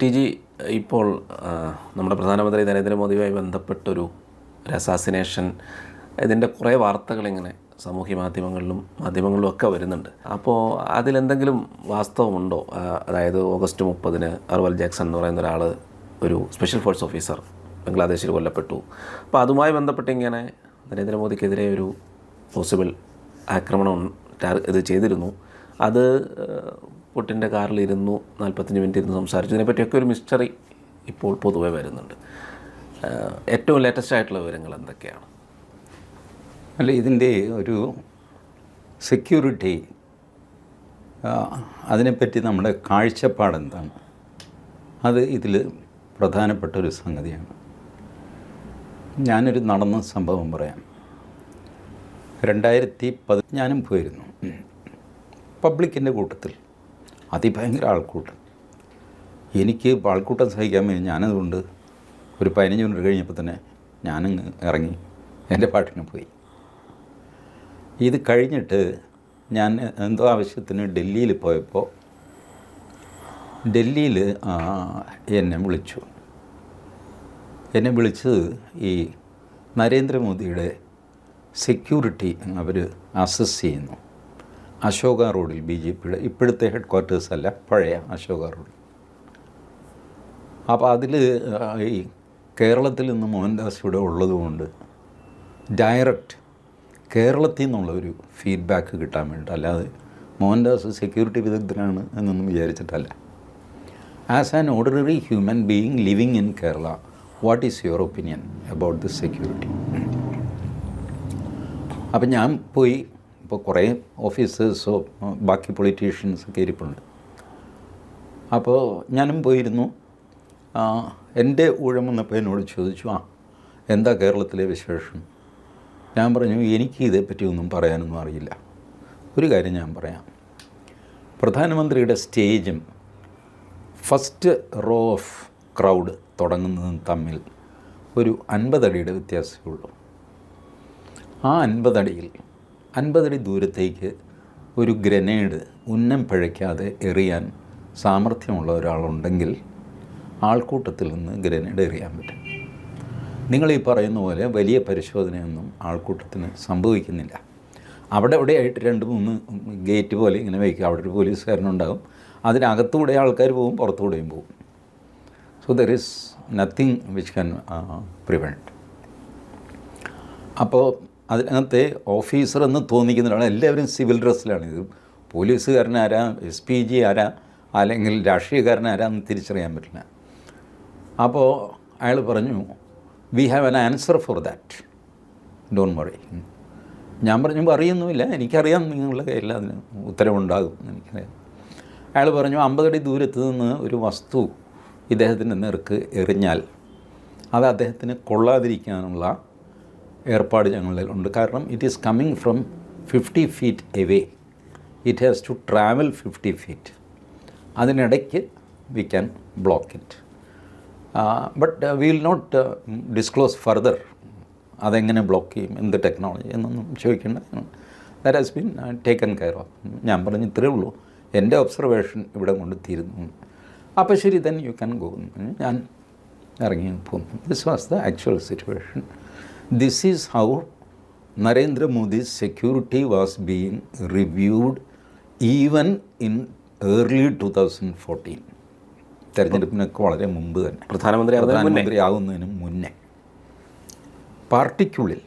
T G ഇപ്പോൾ നമ്മുടെ പ്രധാനമന്ത്രി നരേന്ദ്രമോദിയുമായി ബന്ധപ്പെട്ടൊരു അസാസിനേഷൻ ഇതിന്റെ കുറേ വാർത്തകളിങ്ങനെ സാമൂഹ്യ മാധ്യമങ്ങളിലും മാധ്യമങ്ങളിലും ഒക്കെ വരുന്നുണ്ട്. അപ്പോൾ അതിലെന്തെങ്കിലും വാസ്തവമുണ്ടോ? അതായത് ഓഗസ്റ്റ് മുപ്പതിന് അർവൽ ജാക്സൺ എന്ന് പറയുന്ന ഒരാൾ ഒരു സ്പെഷ്യൽ ഫോഴ്സ് ഓഫീസർ ബംഗ്ലാദേശിൽ കൊല്ലപ്പെട്ടു. അപ്പോൾ അതുമായി ബന്ധപ്പെട്ട് ഇങ്ങനെ നരേന്ദ്രമോദിക്കെതിരെ ഒരു പോസിബിൾ ആക്രമണം ഇത് ചെയ്തിരുന്നു. അത് പുട്ടിന്റെ കാറിലിരുന്നു നാൽപ്പത്തഞ്ച് മിനിറ്റ് ഇരുന്ന് സംസാരിച്ചു. ഇതിനെപ്പറ്റിയൊക്കെ ഒരു മിസ്റ്ററി ഇപ്പോൾ പൊതുവെ വരുന്നുണ്ട്. ഏറ്റവും ലേറ്റസ്റ്റ് ആയിട്ടുള്ള വിവരങ്ങൾ എന്തൊക്കെയാണ്? അല്ല ഇതിന്റെ ഒരു സെക്യൂരിറ്റി അതിനെപ്പറ്റി നമ്മുടെ കാഴ്ചപ്പാട് എന്താണ്? അത് ഇതിൽ പ്രധാനപ്പെട്ട ഒരു സംഗതിയാണ്. ഞാനൊരു നടന്ന സംഭവം പറയാം. രണ്ടായിരത്തി പതി ഞാനും പോയിരുന്നു. പബ്ലിക്കിന്റെ കൂട്ടത്തിൽ. അതിഭയങ്കര ആൾക്കൂട്ടം. എനിക്ക് ആൾക്കൂട്ടം സഹിക്കാൻ വേണ്ടി ഞാനതുകൊണ്ട് ഒരു പതിനഞ്ച് മിനിറ്റ് കഴിഞ്ഞപ്പോൾ തന്നെ ഞാനങ്ങ് ഇറങ്ങി. എന്റെ പാട്ടിന് പോയി. ഇത് കഴിഞ്ഞിട്ട് ഞാൻ എന്തോ ആവശ്യത്തിന് ഡൽഹിയിൽ പോയപ്പോൾ ഡൽഹിയിൽ എന്നെ വിളിച്ചു. എന്നെ വിളിച്ചത് ഈ നരേന്ദ്രമോദിയുടെ സെക്യൂരിറ്റി അവർ അസസ് ചെയ്യുന്നു. അശോക റോഡിൽ ബി ജെ പിയുടെ ഇപ്പോഴത്തെ ഹെഡ് ക്വാർട്ടേഴ്സ് അല്ല പഴയ അശോക റോഡിൽ അപ്പോൾ അതിൽ ഈ കേരളത്തിൽ നിന്ന് മോഹൻദാസ് ഇവിടെ ഉള്ളതുകൊണ്ട് ഡയറക്റ്റ് കേരളത്തിൽ നിന്നുള്ള ഒരു ഫീഡ്ബാക്ക് കിട്ടാൻ വേണ്ടി അല്ലാതെ മോഹൻദാസ് സെക്യൂരിറ്റി വിദഗ്ധനാണ് എന്നൊന്നും വിചാരിച്ചിട്ടല്ല. As an ordinary human being living in Kerala what is your opinion about this security അപ്പം ഞാൻ പോയി ഇപ്പോൾ കുറേ ഓഫീസേഴ്സോ ബാക്കി പൊളിറ്റീഷ്യൻസൊക്കെ ഇരിപ്പുണ്ട്. അപ്പോൾ ഞാനും പോയിരുന്നു. എന്റെ ഊഴം വന്നപ്പോൾ എന്നോട് ചോദിച്ചു ആ എന്താ കേരളത്തിലെ വിശേഷം? ഞാൻ പറഞ്ഞു എനിക്ക് ഇതേപ്പറ്റി ഒന്നും പറയാനൊന്നും അറിയില്ല. ഒരു കാര്യം ഞാൻ പറയാം. പ്രധാനമന്ത്രിയുടെ സ്റ്റേജും ഫസ്റ്റ് റോ ഓഫ് ക്രൗഡ് തുടങ്ങുന്നതും തമ്മിൽ ഒരു അൻപതടിയുടെ വ്യത്യാസമേ ഉള്ളൂ. ആ അൻപതടിയിൽ അൻപതടി ദൂരത്തേക്ക് ഒരു ഗ്രനേഡ് ഉന്നം പിഴയ്ക്കാതെ എറിയാൻ സാമർഥ്യമുള്ള ഒരാളുണ്ടെങ്കിൽ ആൾക്കൂട്ടത്തിൽ നിന്ന് ഗ്രനേഡ് എറിയാൻ പറ്റും. നിങ്ങൾ ഈ പറയുന്ന പോലെ വലിയ പരിശോധനയൊന്നും ആൾക്കൂട്ടത്തിന് സംഭവിക്കുന്നില്ല. അവിടെ എവിടെയായിട്ട് രണ്ട് മൂന്ന് ഗേറ്റ് പോലെ ഇങ്ങനെ വയ്ക്കുക അവിടെ ഒരു പോലീസുകാരനുണ്ടാകും. അതിനകത്തൂടെ ആൾക്കാർ പോകും പുറത്തുകൂടെയും പോകും. So there is nothing which can prevent അപ്പോൾ അതിനകത്തെ ഓഫീസർ എന്ന് തോന്നിക്കുന്ന ഒരാൾ എല്ലാവരും സിവിൽ ഡ്രസ്സിലാണ്. ഇത് പോലീസുകാരനാരാ എസ് പി ജി ആരാ അല്ലെങ്കിൽ രാഷ്ട്രീയക്കാരൻ ആരാന്ന് തിരിച്ചറിയാൻ പറ്റില്ല. അപ്പോൾ അയാൾ പറഞ്ഞു we have an answer for that don't worry ഞാൻ പറഞ്ഞു അറിയുന്നുമില്ല. എനിക്കറിയാം നിങ്ങളുടെ കയ്യിൽ അതിന് ഉത്തരവുണ്ടാകും എനിക്കറിയാം. അയാൾ പറഞ്ഞു അമ്പതടി ദൂരത്ത് നിന്ന് ഒരു വസ്തു ഇദ്ദേഹത്തിന്റെ നേർക്ക് എറിഞ്ഞാൽ അത് അദ്ദേഹത്തിന് കൊള്ളാതിരിക്കാനുള്ള ഏർപ്പാട് ഞങ്ങളിലുണ്ട് കാരണം it is coming from fifty feet away it has to travel fifty feet അതിനിടയ്ക്ക് we can block it but will not disclose further അതെങ്ങനെ ബ്ലോക്ക് ചെയ്യും എന്ത് ടെക്നോളജി എന്നൊന്നും ചോദിക്കേണ്ട that has been taken care of ഞാൻ പറഞ്ഞു ഇത്രയേ ഉള്ളൂ. എന്റെ ഒബ്സർവേഷൻ ഇവിടെ കൊണ്ട് തീരുന്നു. അപ്പോൾ ശരി ദെൻ യു ക്യാൻ ഗോ ഞാൻ ഇറങ്ങി പോകുന്നു. This was the actual situation this is how Narendra Modi security was being reviewed even in early two thousand fourteen തെരഞ്ഞെടുപ്പിനൊക്കെ വളരെ മുമ്പ് തന്നെ. പ്രധാനമന്ത്രി പ്രധാനമന്ത്രി ആകുന്നതിന് മുന്നേ. പാർട്ടിക്കുള്ളിൽ